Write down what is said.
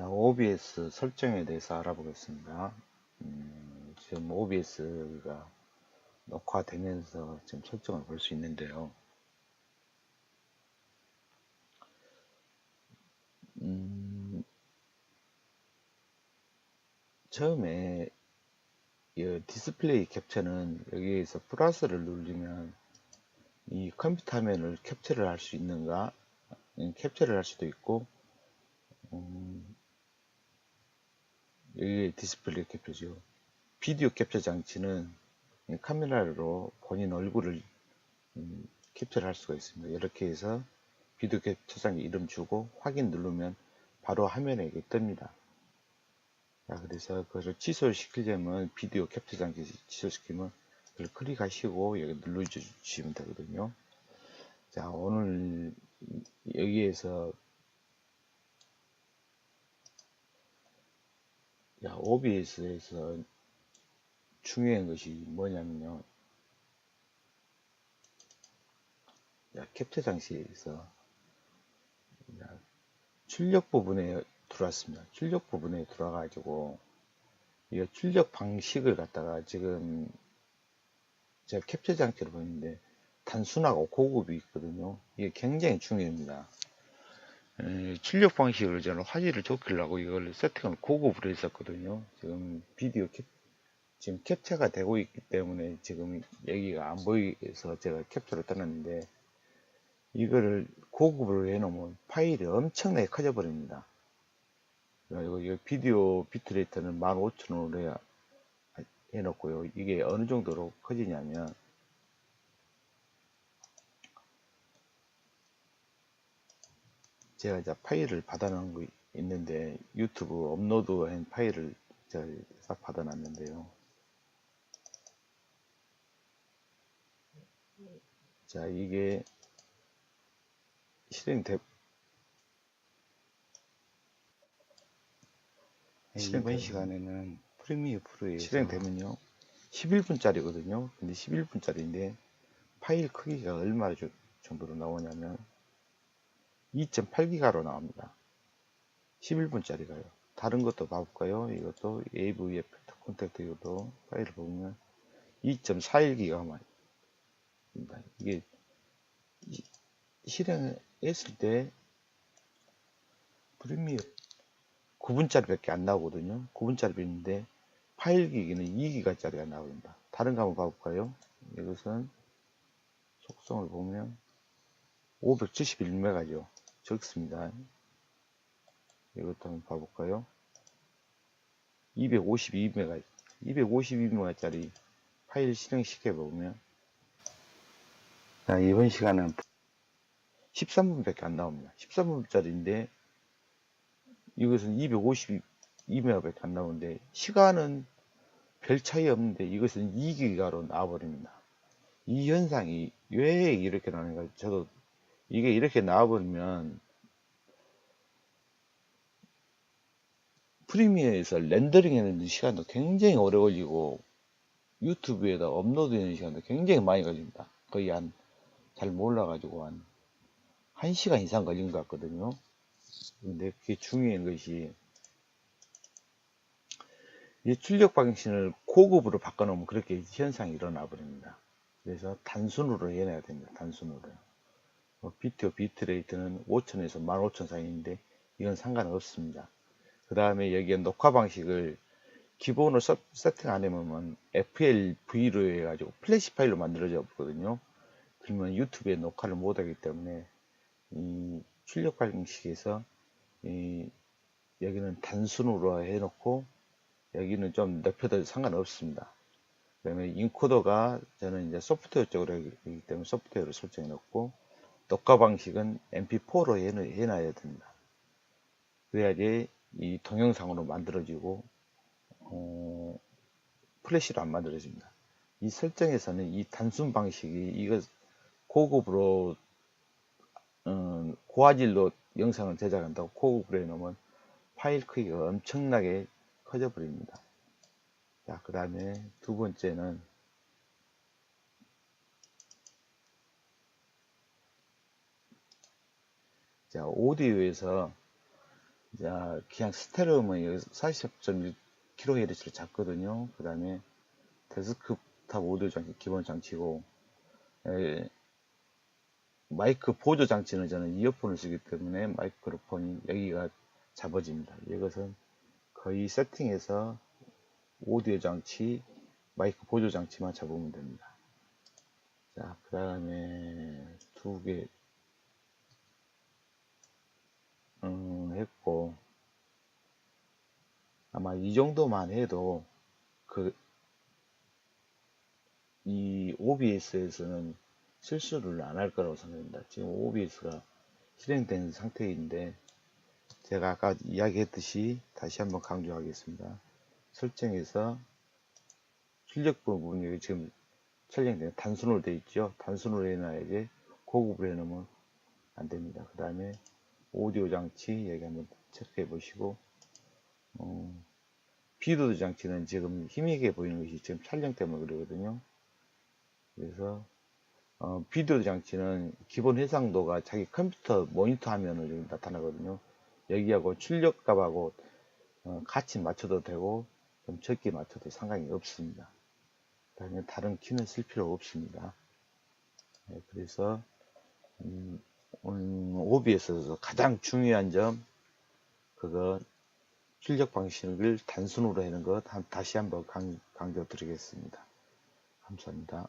자, OBS 설정에 대해서 알아보겠습니다. 음, 지금 OBS가 녹화되면서 지금 설정을 볼 수 있는데요. 음, 처음에 이 디스플레이 캡처는 여기에서 플러스를 누르면 이 컴퓨터 화면을 캡처를 할 수 있는가 음, 캡처를 할 수도 있고 음, 여기 디스플레이 캡처죠. 비디오 캡처 장치는 이 카메라로 본인 얼굴을 음, 캡처를 할 수가 있습니다. 이렇게 해서 비디오 캡처 장치 이름 주고 확인 누르면 바로 화면에 이게 뜹니다. 자, 그래서 그것을 취소시키려면 비디오 캡처 장치 취소시키면 그걸 클릭하시고 여기 눌러주시면 되거든요. 자, 오늘 여기에서 야, OBS에서 중요한 것이 뭐냐면요. 야, 캡처 장치에서 야, 출력 부분에 들어왔습니다. 출력 부분에 들어와가지고 이 출력 방식을 갖다가 지금 제가 캡처 장치로 보이는데 단순하고 고급이 있거든요. 이게 굉장히 중요합니다. 에, 출력 방식을 저는 화질을 좋게하고 이걸 세팅을 고급으로 했었거든요. 지금 비디오 캡, 지금 캡처가 되고 있기 때문에 지금 여기가 안 보이서 제가 캡처를 떠났는데 이거를 고급으로 해놓으면 파일이 엄청나게 커져 버립니다. 그리고 이 비디오 비트레이트는 15,000원으로 해, 해놓고요. 이게 어느 정도로 커지냐면 제가 이제 파일을 받아놓은 거 있는데 유튜브 업로드한 파일을 제가 싹 받아놨는데요. 자 이게 실행돼 이번 시간에는 프리미어 프로에서 실행되면요 11분짜리거든요 근데 11분짜리인데 파일 크기가 얼마 저- 정도로 나오냐면 2.8기가로 나옵니다 11분짜리가요 다른 것도 봐볼까요 이것도 AVF 콘택트 이것도 파일을 보면 2.41기가만 입니다 이게 이- 실행했을 때 프리미어 9분짜리밖에 안 나오거든요. 9분짜리 있는데 파일 기기는 2기가짜리가 나옵니다. 다른 거 한번 봐볼까요? 이것은 속성을 보면 571메가죠. 적습니다. 이것도 한번 봐볼까요? 252메가, 252메가짜리 파일 실행시켜 보면 자, 이번 시간은 13분밖에 안 나옵니다. 13분짜리인데 이것은 252메가밖에 안 나오는데 시간은 별 차이 없는데 이것은 2기가로 나와버립니다. 이 현상이 왜 이렇게 나는가 저도 이게 이렇게 나와버리면 프리미어에서 렌더링 하는 시간도 굉장히 오래 걸리고 유튜브에다 업로드 하는 시간도 굉장히 많이 걸립니다. 거의 한 잘 몰라가지고 한 1시간 이상 걸린 것 같거든요. 근데 그게 중요한 것이 이 출력 방식을 고급으로 바꿔놓으면 그렇게 현상이 일어나 버립니다. 그래서 단순으로 해놔야 됩니다. 단순으로. 뭐 비트와 비트 레이트는 5천에서 15,000 사이인데 이건 상관없습니다. 그 다음에 여기에 녹화 방식을 기본으로 서- 세팅 안 해놓으면 FLV로 해가지고 플래시 파일로 만들어져 버거든요. 그러면 유튜브에 녹화를 못하기 때문에 이 출력 방식에서 이 여기는 단순으로 해놓고 여기는 좀 넓혀도 상관없습니다. 그 다음에 인코더가 저는 이제 소프트웨어 쪽으로 하기 때문에 소프트웨어를 설정해 놓고 녹화 방식은 MP4로 해놔야 됩니다. 그래야지 이 동영상으로 만들어지고 어, 플래시로 안 만들어집니다. 이 설정에서는 이 단순 방식이 이거 고급으로 음, 고화질로 영상을 제작한다고 고급으로 해놓으면 파일 크기가 엄청나게 커져 버립니다. 자, 그 다음에 두 번째는 자, 오디오에서 자, 그냥 스테레오면 40.1kHz를 잡거든요. 그 다음에 데스크탑 오디오 장치 기본 장치고, 에, 마이크 보조 장치는 저는 이어폰을 쓰기 때문에 마이크로폰이 여기가 잡아집니다. 이것은 거의 세팅해서 오디오 장치, 마이크 보조 장치만 잡으면 됩니다. 자, 그 다음에 두 개, 아마 이 정도만 해도 그, 이 OBS에서는 실수를 안 할 거라고 생각합니다. 지금 OBS가 실행된 상태인데, 제가 아까 이야기했듯이 다시 한번 강조하겠습니다. 설정에서 출력 부분이 지금 촬영되는 단순으로 되어 있죠. 단순으로 해놔야지 고급으로 해놓으면 안 됩니다. 그 다음에 오디오 장치 여기 한번 체크해 보시고 어, 비디오 장치는 지금 희미하게 보이는 것이 지금 촬영 때문에 그러거든요. 그래서 어, 비디오 장치는 기본 해상도가 자기 컴퓨터 모니터 화면으로 나타나거든요. 여기하고 출력값하고 어, 같이 맞춰도 되고 좀 적게 맞춰도 상관이 없습니다. 그다음에 다른 키는 쓸 필요 없습니다. 네, 그래서 음, OBS에서 가장 중요한 점 그거 출력 방식을 단순으로 하는 것 다시 한번 강, 강조드리겠습니다. 감사합니다.